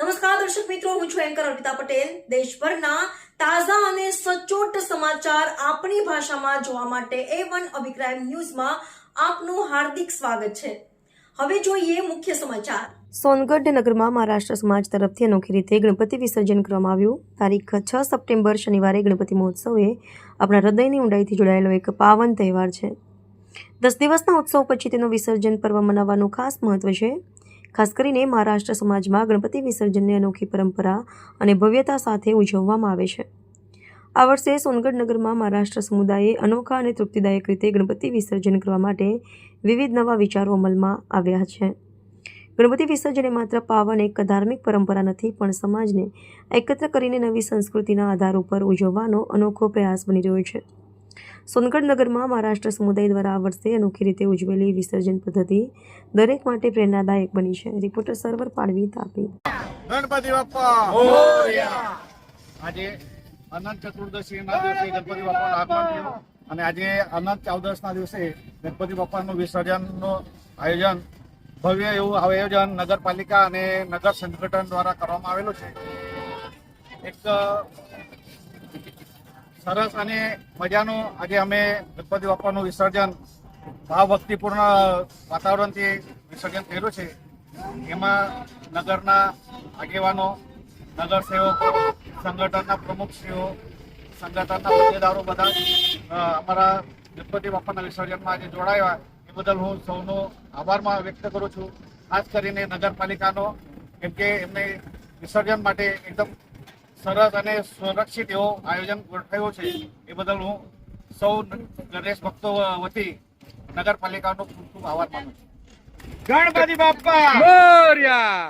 નમસ્કાર, દર્શક મિત્રો, હું છું એન્કર અર્પિતા પટેલ. દેશભરના તાજા અને સચોટ સમાચાર આપણી ભાષામાં જોવા માટે એ વન અભિપ્રાય ન્યૂઝમાં આપનું હાર્દિક સ્વાગત છે. હવે જોઈએ મુખ્ય સમાચાર. સોનગઢ નગરમાં મહારાષ્ટ્ર સમાજ તરફથી અનોખી રીતે ગણપતિ વિસર્જન કરવામાં આવ્યું. તારીખ છ સપ્ટેમ્બર શનિવારે ગણપતિ મહોત્સવ એ આપણા હૃદયની ઊંડાઈથી જોડાયેલો એક પાવન તહેવાર છે. દસ દિવસના ઉત્સવ પછી તેનું વિસર્જન પર્વ મનાવવાનું ખાસ મહત્વ છે. ખાસ કરીને મહારાષ્ટ્ર સમાજમાં ગણપતિ વિસર્જનની અનોખી પરંપરા અને ભવ્યતા સાથે ઉજવવામાં આવે છે. આ વર્ષે સોનગઢ નગરમાં મહારાષ્ટ્ર સમુદાયે અનોખા અને તૃપ્તિદાયક રીતે ગણપતિ વિસર્જન કરવા માટે વિવિધ નવા વિચારો અમલમાં આવ્યા છે. ગણપતિ વિસર્જન એ માત્ર પાવન એક ધાર્મિક પરંપરા નથી, પણ સમાજને એકત્ર કરીને નવી સંસ્કૃતિના આધાર ઉપર ઉજવવાનો અનોખો પ્રયાસ બની રહ્યો છે. સોનગઢ નગરમાં મહારાષ્ટ્ર સમુદાય દ્વારા આ વર્ષે અનોખી રીતે ઉજવેલી વિસર્જન પદ્ધતિ દરેક માટે પ્રેરણાદાયક બની છે. રિપોર્ટર સર્વર પાડવી તાપી. ગણપતિ બાપ્પા! આજે અનંત ચતુર્દશી ના દિવસે ગણપતિ બાપ્પાનું આગમન થયું અને આજે અનંત ચૌદશ ના દિવસે ગણપતિ બાપ્પાનું વિસર્જનનું આયોજન, ભવ્ય એવું આયોજન નગરપાલિકા અને નગર સંગઠન દ્વારા કરવામાં આવેલું છે. એક સરસ અને મજાનું આજે અમે ગણપતિ બાપાનું વિસર્જન ભાવભક્તિપૂર્ણ વાતાવરણથી વિસર્જન થયેલું છે. એમાં નગરના આગેવાનો નગર સેવકો સંગઠનના પ્રમુખશ્રીઓ, સંગઠનના હોદ્દેદારો બધા અમારા ગણપતિ બાપાના વિસર્જનમાં આજે જોડાયા. એ બદલ હું સૌનો આભારમાં વ્યક્ત કરું છું. ખાસ કરીને નગરપાલિકાનો, કેમ કે એમને વિસર્જન માટે એકદમ સરસ અને સુરક્ષિત એવો આયોજન ગોઠવાયો છે. એ બદલ હું સૌ ગણેશ ભક્તો વતી નગરપાલિકાનો ખૂબ ખૂબ આભાર માનું છું. ગણપતિ બાપા મોર્યા!